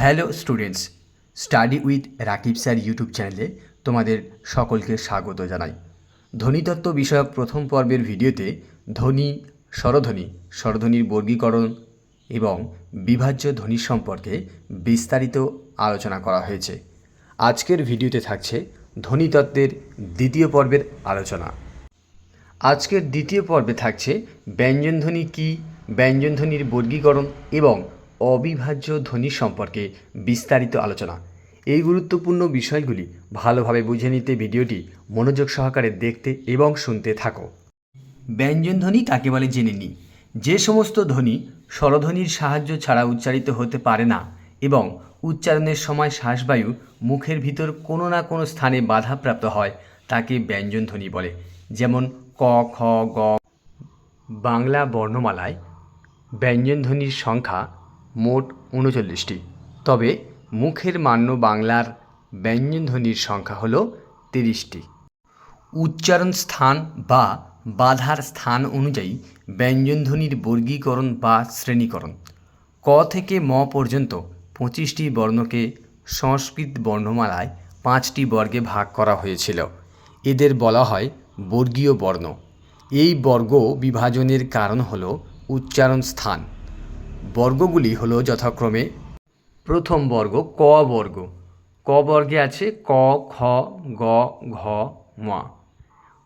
Hello students study with Rakib sir YouTube চ্যানেলে তোমাদের সকলকে স্বাগত জানাই। ধ্বনিতত্ত্ব বিষয়ক প্রথম পর্বের ভিডিওতে ধ্বনি, স্বরধ্বনি, স্বরধ্বনির বর্গীকরণ এবং বিভাজ্য ধ্বনি সম্পর্কে বিস্তারিত আলোচনা করা হয়েছে। আজকের ভিডিওতে থাকছে ধ্বনিতত্ত্বের দ্বিতীয় পর্বের আলোচনা। আজকের দ্বিতীয় পর্বে থাকছে ব্যঞ্জনধ্বনি কী, ব্যঞ্জনধ্বনির বর্গীকরণ এবং অবিভাজ্য ধ্বনি সম্পর্কে বিস্তারিত আলোচনা। এই গুরুত্বপূর্ণ বিষয়গুলি ভালোভাবে বুঝে নিতে ভিডিওটি মনোযোগ সহকারে দেখতে এবং শুনতে থাকো। ব্যঞ্জনধ্বনি কাকে বলে জেনে নিই যে সমস্ত ধ্বনি স্বরধ্বনির সাহায্য ছাড়া উচ্চারিত হতে পারে না এবং উচ্চারণের সময় শ্বাসবায়ু মুখের ভিতর কোনো না কোনো স্থানে বাধাপ্রাপ্ত হয়, তাকে ব্যঞ্জনধ্বনি বলে। যেমন ক, খ, গ। বাংলা বর্ণমালায় ব্যঞ্জনধ্বনির সংখ্যা মোট উনচল্লিশটি। তবে মুখের মান্য বাংলার ব্যঞ্জনধ্বনির সংখ্যা হল তিরিশটি। উচ্চারণ স্থান বা বাধার স্থান অনুযায়ী ব্যঞ্জনধ্বনির বর্গীকরণ বা শ্রেণীকরণ। ক থেকে ম পর্যন্ত পঁচিশটি বর্ণকে সংস্কৃত বর্ণমালায় পাঁচটি বর্গে ভাগ করা হয়েছিল। এদের বলা হয় বর্গীয় বর্ণ। এই বর্গ বিভাজনের কারণ হল উচ্চারণ স্থান। বর্গগুলি হলো যথাক্রমে প্রথম বর্গ, ক বর্গ। ক বর্গে আছে ক, খ, গ, ঘ, ম।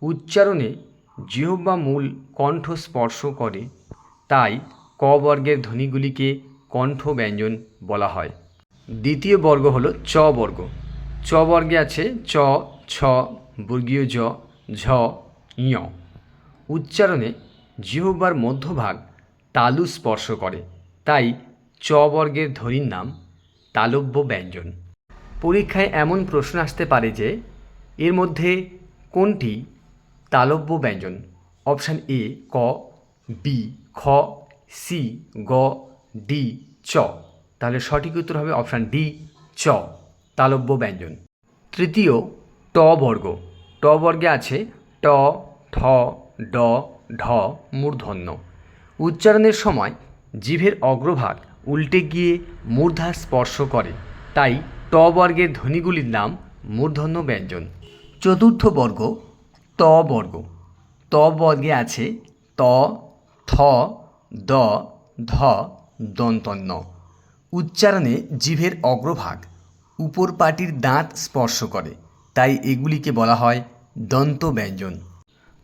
উচ্চারণে জিহ্বা মূল কণ্ঠ স্পর্শ করে, তাই ক বর্গের ধ্বনিগুলিকে কণ্ঠ ব্যঞ্জন বলা হয়। দ্বিতীয় বর্গ হল চ বর্গ। চ বর্গে আছে চ, ছ, বর্গীয় জ, ঝ, ঞ। উচ্চারণে জিহ্বার মধ্যভাগ তালু স্পর্শ করে। তাই চ বর্গের ধ্বনির নাম তালব্য ব্যঞ্জন। পরীক্ষায় এমন প্রশ্ন আসতে পারে যে, এর মধ্যে কোনটি তালব্য ব্যঞ্জন? অপশান এ, ক, বি, খ, সি, গ, ডি, চ। তাহলে সঠিক উত্তর হবে অপশান ডি, চ, তালব্য ব্যঞ্জন। তৃতীয়, ট বর্গ। ট বর্গে আছে ট, ঠ, ড, ঢ, মূর্ধন্য। উচ্চারণের সময় জিভের অগ্রভাগ উল্টে গিয়ে মূর্ধা স্পর্শ করে। তাই ট বর্গের ধ্বনিগুলির নাম মূর্ধন্য ব্যঞ্জন। চতুর্থ বর্গ, ত বর্গ। ত বর্গে আছে ত ঠ দ, ধ, দন্তন্য। উচ্চারণে জিভের অগ্রভাগ উপর পাটির দাঁত স্পর্শ করে, তাই এগুলিকে বলা হয় দন্ত ব্যঞ্জন।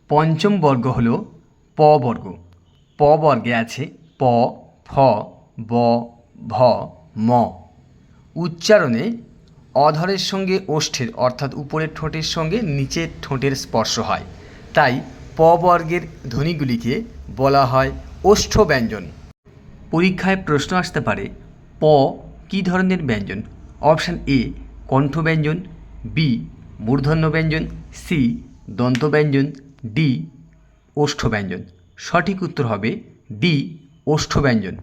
পঞ্চম বর্গ হল প বর্গ। প বর্গে আছে প, ফ, ব, ভ, ম। উচ্চারণে অধরের সঙ্গে ওষ্ঠের, অর্থাৎ উপরের ঠোঁটের সঙ্গে নিচের ঠোঁটের স্পর্শ হয়। তাই প বর্গের ধ্বনিগুলিকে বলা হয় ওষ্ঠ ব্যঞ্জন পরীক্ষায় প্রশ্ন আসতে পারে, প কী ধরনের ব্যঞ্জন? অপশান এ কণ্ঠ ব্যঞ্জন বি মূর্ধন্য ব্যঞ্জন সি দন্ত ব্যঞ্জন ডি ওষ্ঠ ব্যঞ্জন সঠিক উত্তর হবে ডি ওষ্ঠ ব্যঞ্জন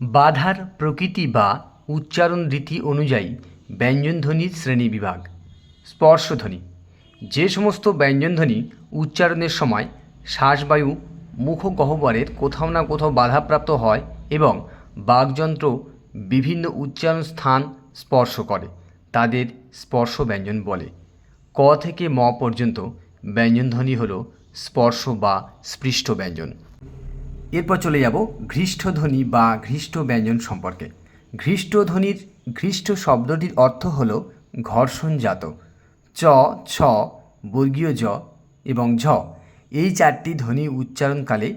বাধার প্রকৃতি বা উচ্চারণ রীতি অনুযায়ী ব্যঞ্জনধ্বনির শ্রেণীবিভাগ স্পর্শধ্বনি। যে সমস্ত ব্যঞ্জনধ্বনি উচ্চারণের সময় শ্বাসবায়ু, মুখগহ্বরের কোথাও না কোথাও বাধাপ্রাপ্ত হয় এবং বাকযন্ত্র বিভিন্ন উচ্চারণ স্থান স্পর্শ করে, তাদের স্পর্শ ব্যঞ্জন বলে। ক থেকে ম পর্যন্ত ব্যঞ্জনধ্বনি হল স্পর্শ বা স্পৃষ্ট ব্যঞ্জন এরপর চলে যাব ঘৃষ্টধ্বনি বা ঘৃষ্ট ব্যঞ্জন সম্পর্কে। ঘৃষ্টধ্বনির, ঘৃষ্ট শব্দটির অর্থ হল ঘর্ষণজাত চ, ছ, বর্গীয় জ এবং ঝ। এই চারটি ধ্বনি উচ্চারণকালে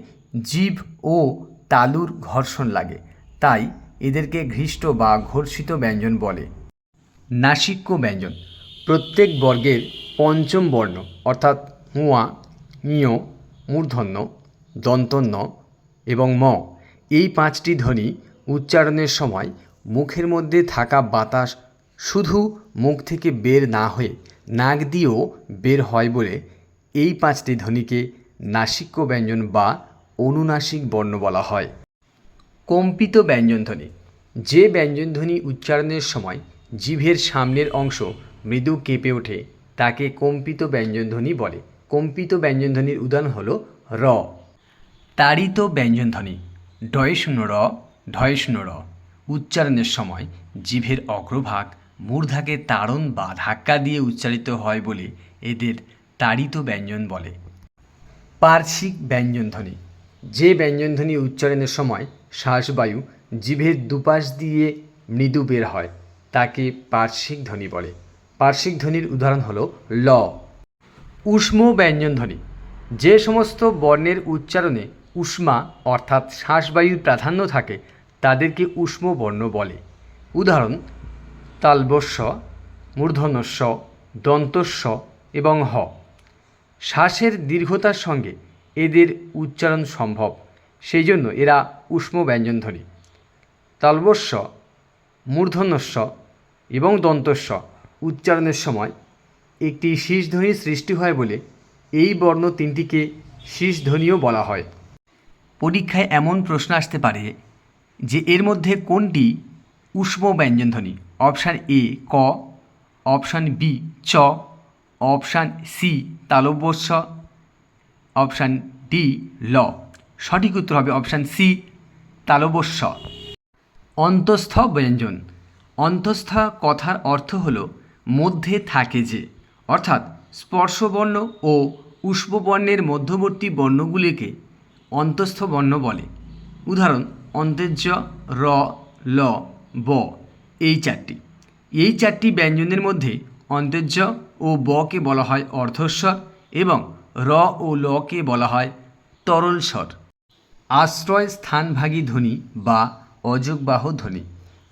জীব ও তালুর ঘর্ষণ লাগে। তাই এদেরকে ঘৃষ্ট বা ঘর্ষিত ব্যঞ্জন বলে। নাসিক্য ব্যঞ্জন। প্রত্যেক বর্গের পঞ্চম বর্ণ অর্থাৎ হুয়া ইয় মূর্ধন্য, দন্তন্য এবং ম। এই পাঁচটি ধ্বনি উচ্চারণের সময় মুখের মধ্যে থাকা বাতাস শুধু মুখ থেকে বের না হয়ে নাক দিয়েও বের হয় বলে এই পাঁচটি ধ্বনিকে নাসিক্য ব্যঞ্জন বা অনুনাসিক বর্ণ বলা হয়। কম্পিত ব্যঞ্জনধ্বনি যে ব্যঞ্জনধ্বনি উচ্চারণের সময় জিভের সামনের অংশ মৃদু কেঁপে ওঠে, তাকে কম্পিত ব্যঞ্জনধ্বনি বলে। কম্পিত ব্যঞ্জনধ্বনির উদাহরণ হল র। তাড়িত ব্যঞ্জনধ্বনি। ডয় শূন্য র, ঢয় শূন্য র। উচ্চারণের সময় জিভের অগ্রভাগ মূর্ধাকে তাড়ন বা ধাক্কা দিয়ে উচ্চারিত হয় বলে এদের তাড়িত ব্যঞ্জন বলে। পার্শ্বিক ব্যঞ্জনধ্বনি। যে ব্যঞ্জনধ্বনি উচ্চারণের সময় শ্বাসবায়ু জিভের দুপাশ দিয়ে মৃদু বের হয়, তাকে পার্শ্বিক ধ্বনি বলে। পার্শ্বিক ধ্বনির উদাহরণ হল ল। উষ্ম ব্যঞ্জনধ্বনি। যে সমস্ত বর্ণের উচ্চারণে উষ্মা অর্থাৎ শ্বাসবায়ুর প্রাধান্য থাকে, তাদেরকে উষ্ম বর্ণ বলে। উদাহরণ, তালবস্য মূর্ধন্যস্ব দন্তস্ব এবং হ। শ্বাসের দীর্ঘতার সঙ্গে এদের উচ্চারণ সম্ভব সেই জন্য এরা উষ্ম ব্যঞ্জনধ্বনি। তালবস্য মূর্ধন্যস্ব এবং দন্তস্ব উচ্চারণের সময় একটি শীষধ্বনির সৃষ্টি হয় বলে এই বর্ণ তিনটিকে শীষধ্বনিও বলা হয়। পরীক্ষায় এমন প্রশ্ন আসতে পারে যে এর মধ্যে কোনটি উষ্ম ব্যঞ্জনধ্বনি? অপশান এ, ক, অপশান বি, চ, অপশান সি, তালব্যস্য, অপশান ডি, ল। সঠিক উত্তর হবে অপশান সি তালবস্য অন্তঃস্থ ব্যঞ্জন। অন্তঃস্থ কথার অর্থ হল মধ্যে থাকে যে। অর্থাৎ স্পর্শবর্ণ ও উষ্পবর্ণের মধ্যবর্তী বর্ণগুলিকে অন্তঃস্থ বর্ণ বলে। উদাহরণ, অন্তেজ্য, র, ল, ব, এই চারটি। এই চারটি ব্যঞ্জনের মধ্যে অন্তেজ্য ও বকে বলা হয় অর্ধস্বর এবং র ও লকে বলা হয় তরল স্বর আশ্রয় স্থানভাগী ধ্বনি বা অযোগবাহ ধ্বনি।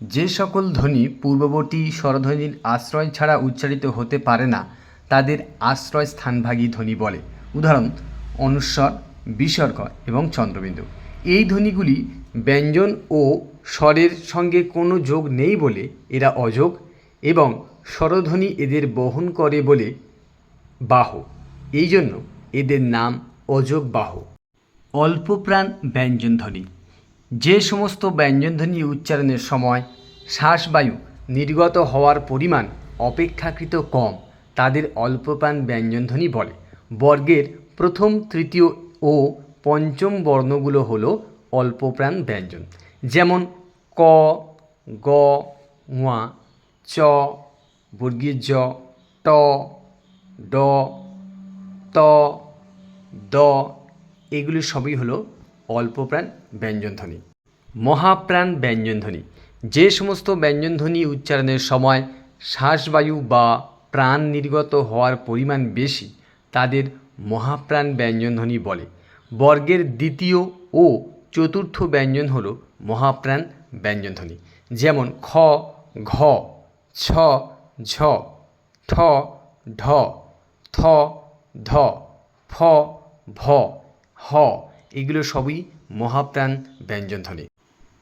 যে সকল ধ্বনি পূর্ববর্তী স্বরধ্বনির আশ্রয় ছাড়া উচ্চারিত হতে পারে না, তাদের আশ্রয় স্থানভাগী ধ্বনি বলে। উদাহরণ, অনুস্বর বিসর্গ এবং চন্দ্রবিন্দু। এই ধ্বনিগুলি ব্যঞ্জন ও স্বরের সঙ্গে কোনো যোগ নেই বলে এরা অযোগ এবং স্বরধ্বনি এদের বহন করে বলে বাহ। এই জন্য এদের নাম অযোগ বাহ। অল্পপ্রাণ ব্যঞ্জনধ্বনি যে সমস্ত ব্যঞ্জনধ্বনি উচ্চারণের সময় শ্বাসবায়ু নির্গত হওয়ার পরিমাণ অপেক্ষাকৃত কম, তাদের অল্পপ্রাণ ব্যঞ্জনধ্বনি বলে। বর্গের প্রথম, তৃতীয় ও পঞ্চম বর্ণগুলো হলো অল্পপ্রাণ ব্যঞ্জন। যেমন ক, গ ওয়া চ বর্গীয় জ ট, ড, ত, দ, এগুলি সবই হলো অল্পপ্রাণ ব্যঞ্জনধ্বনি। মহাপ্রাণ ব্যঞ্জনধ্বনি। যে সমস্ত ব্যঞ্জনধ্বনি উচ্চারণের সময় শ্বাসবায়ু বা প্রাণ নির্গত হওয়ার পরিমাণ বেশি, তাদের মহাপ্রাণ ব্যঞ্জনধ্বনি বলে। বর্গের দ্বিতীয় ও চতুর্থ ব্যঞ্জন হল মহাপ্রাণ ব্যঞ্জনধ্বনি যেমন খ, ঘ, ছ, ঝ, ঠ, ঢ, থ, ধ, ফ, ভ, হ, এগুলো সবই মহাপ্রাণ ব্যঞ্জনধ্বনি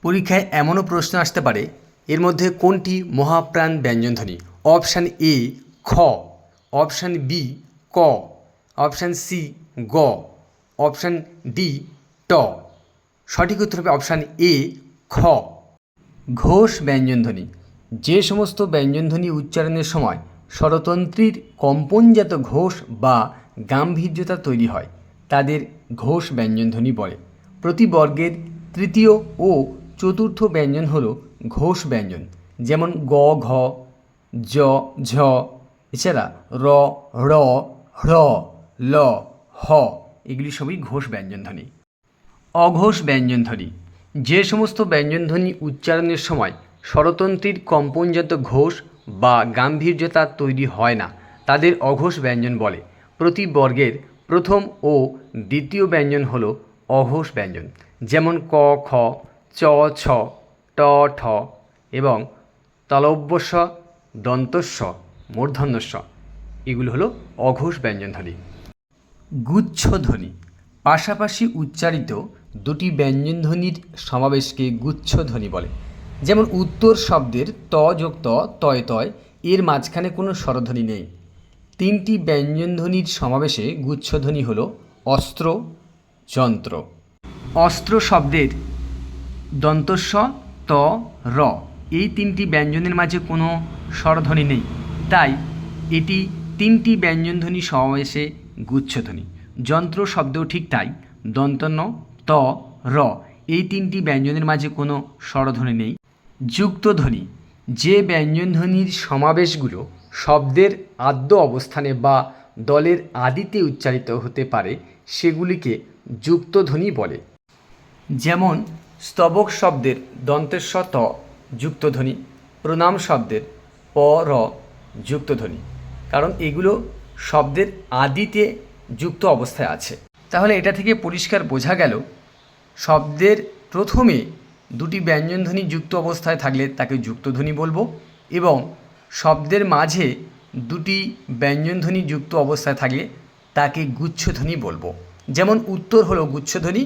পরীক্ষায় এমনও প্রশ্ন আসতে পারে, এর মধ্যে কোনটি মহাপ্রাণ ব্যঞ্জনধ্বনি অপশান এ, খ, অপশান বি, ক। অপশান সি, গ। অপশান ডি, ট। সঠিক উত্তর হবে অপশান এ, খ। ঘোষ ব্যঞ্জনধ্বনি। যে সমস্ত ব্যঞ্জনধ্বনি উচ্চারণের সময় স্বরতন্ত্রীর কম্পনজাত ঘোষ বা গাম্ভীর্যতা তৈরি হয়, তাদের ঘোষ ব্যঞ্জনধ্বনি বলে। প্রতি বর্গের তৃতীয় ও চতুর্থ ব্যঞ্জন হল ঘোষ ব্যঞ্জন। যেমন গ, ঘ, জ, ঝ, এছাড়া র র হ্র ল, হ, এগুলি সবই ঘোষ ব্যঞ্জনধ্বনি। অঘোষ ব্যঞ্জনধ্বনি, যে সমস্ত ব্যঞ্জনধ্বনি উচ্চারণের সময় স্বরতন্ত্রীর কম্পনজাত ঘোষ বা গাম্ভীর্যতা তৈরি হয় না, তাদের অঘোষ ব্যঞ্জন বলে। প্রতি বর্গের প্রথম ও দ্বিতীয় ব্যঞ্জন হল অঘোষ ব্যঞ্জন, যেমন ক, খ, চ, ছ, ট, ঠ এবং তলব্যস্ব, দন্তস্ব, মূর্ধন্যস্ব। এগুলো হলো অঘোষ ব্যঞ্জনধ্বনি। গুচ্ছধ্বনি। পাশাপাশি উচ্চারিত দুটি ব্যঞ্জনধ্বনির সমাবেশকে গুচ্ছধ্বনি বলে। যেমন উত্তর শব্দের ত যোগ ত, তয় তয়, এর মাঝখানে কোনো স্বরধ্বনি নেই। তিনটি ব্যঞ্জনধ্বনির সমাবেশে গুচ্ছধ্বনি হল অস্ত্র, যন্ত্র। অস্ত্র শব্দের দন্তস্ব, ত, র, এই তিনটি ব্যঞ্জনের মাঝে কোনো স্বরধ্বনি নেই। তাই এটি তিনটি ব্যঞ্জনধ্বনি সমাবেশে গুচ্ছধ্বনি। যন্ত্র শব্দও ঠিক তাই। দন্তন্য, ত, র, এই তিনটি ব্যঞ্জনের মাঝে কোনো স্বরধ্বনি নেই। যুক্তধ্বনি, যে ব্যঞ্জনধ্বনির সমাবেশগুলো শব্দের আদ্য অবস্থানে বা দলের আদিতে উচ্চারিত হতে পারে, সেগুলিকে যুক্তধ্বনি বলে। যেমন, স্তবক শব্দের দন্তেস্ব ত, যুক্তধ্বনি। প্রণাম শব্দের প, র, যুক্তধ্বনি। কারণ এগুলো শব্দের আদিতে যুক্ত অবস্থায় আছে। তাহলে এটা থেকে পরিষ্কার বোঝা গেল, শব্দের প্রথমে দুটি ব্যঞ্জনধ্বনি যুক্ত অবস্থায় থাকলে তাকে যুক্তধ্বনি বলব এবং শব্দের মাঝে দুটি ব্যঞ্জনধ্বনি যুক্ত অবস্থায় থাকলে তাকে গুচ্ছধ্বনি বলব। যেমন উত্তর হলো গুচ্ছধ্বনি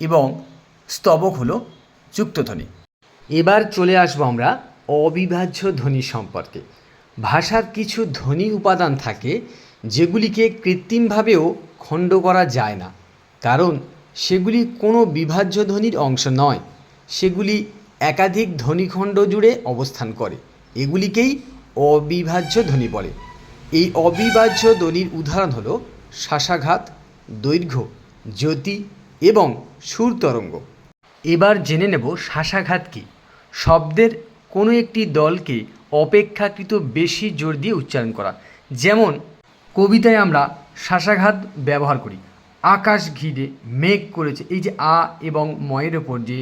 এবং স্তবক হলো যুক্তধ্বনি। এবার চলে আসব আমরা অবিভাজ্য ধ্বনি সম্পর্কে। ভাষার কিছু ধ্বনি উপাদান থাকে যেগুলিকে কৃত্রিমভাবেও খণ্ড করা যায় না। কারণ সেগুলি কোনো বিভাজ্য ধ্বনির অংশ নয়। সেগুলি একাধিক ধ্বনিখণ্ড জুড়ে অবস্থান করে। এগুলিকেই অবিভাজ্য ধ্বনি বলে। এই অবিভাজ্য ধ্বনির উদাহরণ হলো শ্বাসাঘাত দৈর্ঘ্য, জ্যোতি এবং সুর তরঙ্গ এবার জেনে নেব শ্বাসাঘাত কী। শব্দের কোনো একটি দলকে অপেক্ষাকৃত বেশি জোর দিয়ে উচ্চারণ করা। যেমন কবিতায় আমরা শ্বাসাঘাত ব্যবহার করি। আকাশ ঘিরে মেঘ করেছে। এই যে আ এবং ময়ের ওপর যে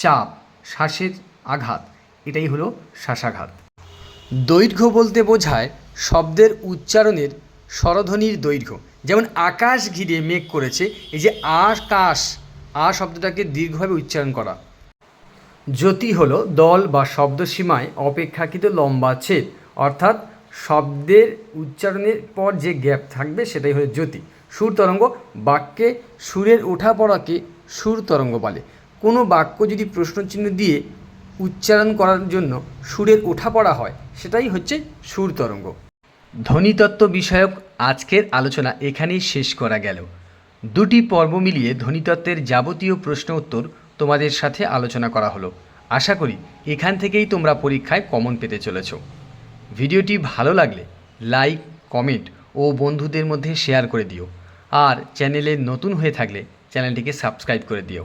চাপ, শ্বাসের আঘাত, এটাই হলো শ্বাসাঘাত দৈর্ঘ্য বলতে বোঝায় শব্দের উচ্চারণের স্বরধ্বনির দৈর্ঘ্য। যেমন আকাশ ঘিরে মেঘ করেছে, এই যে আকাশ, আ শব্দটাকে দীর্ঘভাবে উচ্চারণ করা। জ্যোতি হলো দল বা শব্দসীমায় অপেক্ষাকৃত লম্বা ছেদ, অর্থাৎ শব্দের উচ্চারণের পর যে গ্যাপ থাকবে সেটাই হলো জ্যোতি। সুর তরঙ্গ বাক্যে সুরের ওঠা পড়াকে সুর তরঙ্গ বলে। কোনো বাক্য যদি প্রশ্নচিহ্ন দিয়ে উচ্চারণ করার জন্য সুরের ওঠা পড়া হয়, সেটাই হচ্ছে সুর তরঙ্গ। ধ্বনিতত্ত্ব বিষয়ক আজকের আলোচনা এখানেই শেষ করা গেল। দুটি পর্ব মিলিয়ে ধ্বনিতত্ত্বের যাবতীয় প্রশ্ন উত্তর তোমাদের সাথে আলোচনা করা হলো। আশা করি এখান থেকেই তোমরা পরীক্ষায় কমন পেতে চলেছ। ভিডিওটি ভালো লাগলে লাইক, কমেন্ট ও বন্ধুদের মধ্যে শেয়ার করে দিও। আর চ্যানেলে নতুন হয়ে থাকলে চ্যানেলটিকে সাবস্ক্রাইব করে দিও।